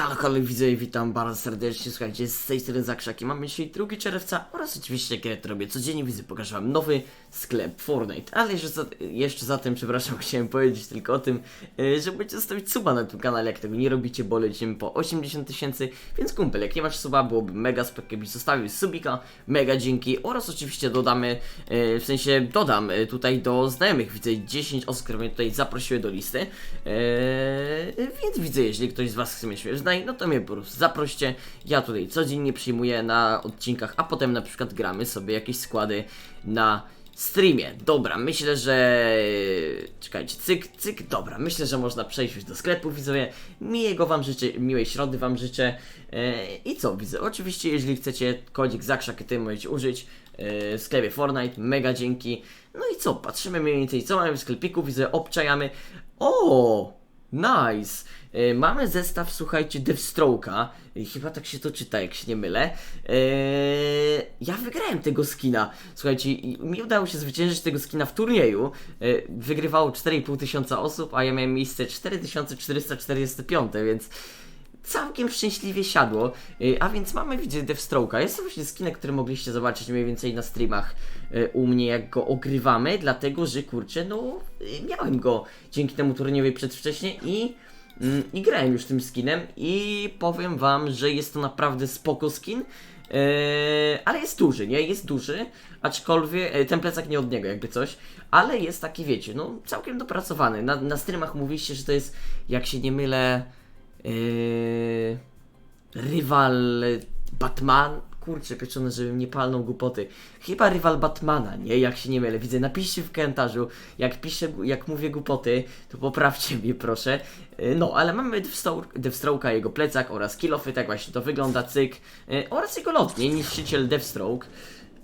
Halo, halo, witam bardzo serdecznie. Słuchajcie, z tej strony Zakrzaki. Mamy dzisiaj 2 czerwca oraz oczywiście, kiedy to robię codziennie, widzę, pokażę wam nowy sklep Fortnite. Ale jeszcze za, jeszcze za tym, przepraszam, chciałem powiedzieć tylko o tym, e, że będziecie zostawić suba na tym kanale. Jak tego nie robicie, bo lecimy po 80 tysięcy. Więc kumpel, jak nie masz suba, byłoby mega spoko, jakbyś zostawił subika. Mega dzięki. Oraz oczywiście dodamy, e, w sensie dodam e, tutaj do znajomych. Widzę 10 osób, które mnie tutaj zaprosiły do listy. Więc widzę, jeśli ktoś z Was chce mnie śmierć no to mnie po prostu zaproście. Ja tutaj codziennie przyjmuję na odcinkach, a potem na przykład gramy sobie jakieś składy na streamie. Dobra, myślę, że... Czekajcie, cyk, cyk, dobra, myślę, że można przejść już do sklepu, widzowie. Miłego Wam życzę, miłej środy Wam życzę. E, I co, widzę, oczywiście, jeżeli chcecie kodzik Zakrzakyty możecie użyć e, w sklepie Fortnite, mega dzięki. No i co, patrzymy mniej więcej, co mamy w sklepiku, widzę, obczajamy. O! Nice! E, mamy zestaw, słuchajcie, Deathstroke'a. E, Chyba tak się to czyta, jak się nie mylę. E, ja wygrałem tego skina. Słuchajcie, mi udało się zwyciężyć tego skina w turnieju. E, wygrywało 4,5 tysiąca osób, a ja miałem miejsce 4445, więc całkiem szczęśliwie siadło. Y, A więc mamy, widzę, Deathstroke'a. Jest to właśnie skinek, który mogliście zobaczyć mniej więcej na streamach y, u mnie, jak go ogrywamy, dlatego że kurczę, no y, miałem go dzięki temu turniejowi przedwcześnie i. mm, I grałem już tym skinem i powiem wam, że jest to naprawdę spoko skin. Yy, ale jest duży, nie? Jest duży, aczkolwiek e, ten plecak nie od niego, jakby coś, ale jest taki, wiecie, no całkiem dopracowany. Na, na streamach mówiliście, że to jest, jak się nie mylę, Yy, rywal Batman. Kurczę, pieczone, żebym nie palnął głupoty. Chyba rywal Batmana, nie? Jak się nie mylę. Widzę, napiszcie w komentarzu. Jak piszę, jak mówię głupoty, to poprawcie mnie, proszę. Yy, No, ale mamy Deathstroke- Deathstroke'a, jego plecak oraz kilofy, tak właśnie to wygląda, cyk. Yy, Oraz jego lotnie, niszczyciel Deathstroke.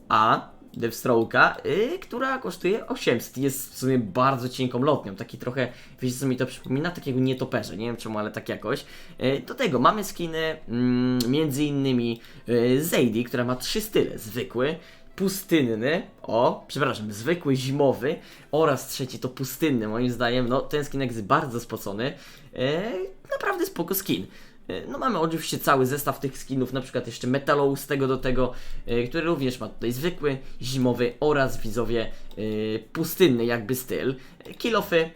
A Deathstroke'a, yy, która kosztuje 800. Jest w sumie bardzo cienką lotnią. Taki trochę, wiecie co mi to przypomina? Takiego nietoperza, nie wiem czemu, ale tak jakoś. Yy, do tego mamy skiny, mm, między innymi yy, Zadie, która ma trzy style. Zwykły, pustynny, o, przepraszam, zwykły zimowy oraz trzeci to pustynny, moim zdaniem, no ten skinek jest bardzo spocony, naprawdę spoko skin. E, No mamy oczywiście cały zestaw tych skinów, na przykład jeszcze Metallow z tego do tego, e, który również ma tutaj zwykły, zimowy oraz widzowie e, pustynny jakby styl. Kilofy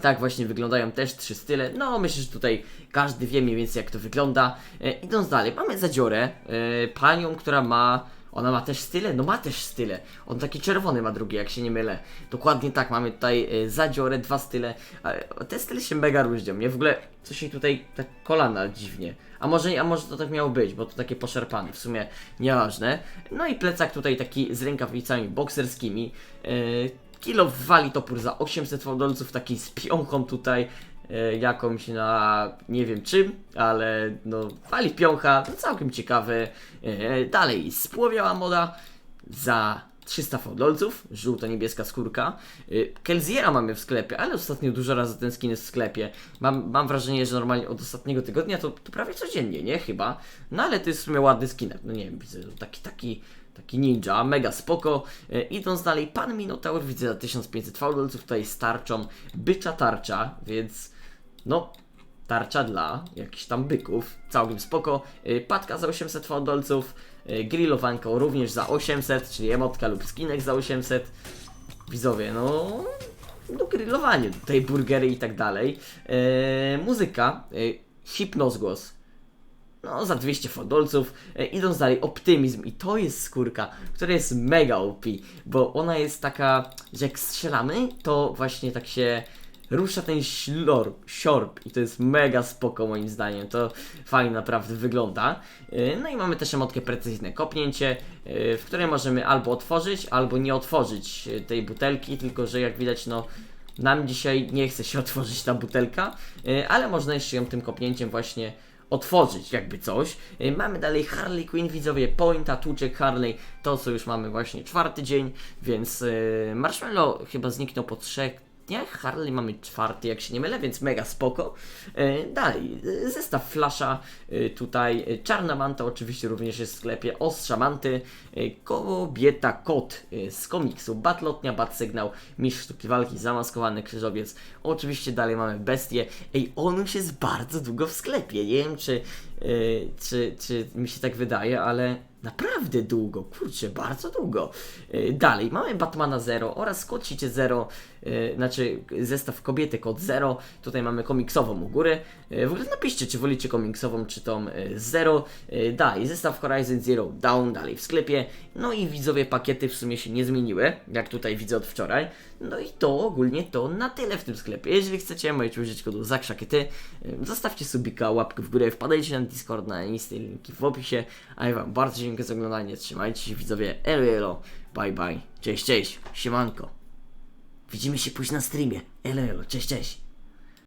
tak właśnie wyglądają też trzy style. No, myślę, że tutaj każdy wie mniej więcej jak to wygląda. E, idąc dalej, mamy zadziorę, e, panią, która ma. Ona ma też style? No ma też style. On taki czerwony ma drugi, jak się nie mylę. Dokładnie tak, mamy tutaj e, zadziorę, dwa style. Ale te style się mega różnią, nie? W ogóle coś jej tutaj tak kolana dziwnie. A może, a może to tak miało być, bo to takie poszarpane, w sumie nieważne. No i plecak tutaj taki z rękawicami bokserskimi. E, Kilo wali topór za 800 fałdolców, taki z piąchą tutaj, jakąś na nie wiem czym, ale no wali piącha, no, całkiem ciekawy. E, dalej, spłowiała moda za 300 fałdolców, żółto-niebieska skórka. Y, Kelziera mamy w sklepie, ale ostatnio dużo razy ten skin jest w sklepie. Mam, mam wrażenie, że normalnie od ostatniego tygodnia to, to prawie codziennie, nie? Chyba. No ale to jest w sumie ładny skinek. No nie wiem, widzę taki, taki, taki ninja, mega spoko. Idąc dalej, pan Minotaur widzę za 1500 fałdolców, tutaj z tarczą, bycza tarcza, więc no tarcza dla jakichś tam byków, całkiem spoko. Y, Patka za 800 fałdolców, y, grillowanko również za 800, czyli emotka lub skinek za 800. Widzowie, no, no grillowanie, tutaj burgery i tak dalej. Y, muzyka, y, hipnozgłos, no, za 200 fodolców. E, idąc dalej, optymizm. I to jest skórka, która jest mega OP, bo ona jest taka, że jak strzelamy, to właśnie tak się rusza ten ślor, siorb i to jest mega spoko moim zdaniem. To fajnie naprawdę wygląda. E, No i mamy też emotkę precyzyjne kopnięcie, e, w której możemy albo otworzyć, albo nie otworzyć e, tej butelki, tylko że jak widać, no nam dzisiaj nie chce się otworzyć ta butelka, ale można jeszcze ją tym kopnięciem właśnie otworzyć jakby coś. Mamy dalej Harley Quinn, widzowie, Pointa, Tuczek, Harley, to co już mamy właśnie czwarty dzień, więc Marshmallow chyba zniknął po trzech świetnie. Harley mamy czwarty, jak się nie mylę, więc mega spoko. E, dalej, zestaw flasza, e, tutaj e, czarna manta oczywiście również jest w sklepie, ostrza manty, kobieta kot z komiksu, Batlotnia, Bat Sygnał, Mistrz Sztuki Walki, Zamaskowany Krzyżowiec. Oczywiście dalej mamy bestię. Ej, on już jest bardzo długo w sklepie, nie wiem czy, czy, czy mi się tak wydaje, ale naprawdę długo, kurczę, bardzo długo. E, Dalej, mamy Batmana Zero oraz Kocicie Zero, e, znaczy zestaw kobiety kod Zero. Tutaj mamy komiksową u góry. E, W ogóle napiszcie, czy wolicie komiksową, czy tą e, Zero. E, Dalej, zestaw Horizon Zero Down, dalej w sklepie. No i widzowie, pakiety w sumie się nie zmieniły, jak tutaj widzę od wczoraj. No i to ogólnie to na tyle w tym sklepie. Jeżeli chcecie, możecie użyć kodu ZAKRZAKIETY. Zostawcie subika, łapkę w górę, wpadajcie na Discord, na Insta, linki w opisie. A ja Wam bardzo dziękuję za oglądanie. Trzymajcie się widzowie. Elo, elo. Bye, bye. Cześć, cześć. Siemanko. Widzimy się później na streamie. Elo, elo. Cześć, cześć.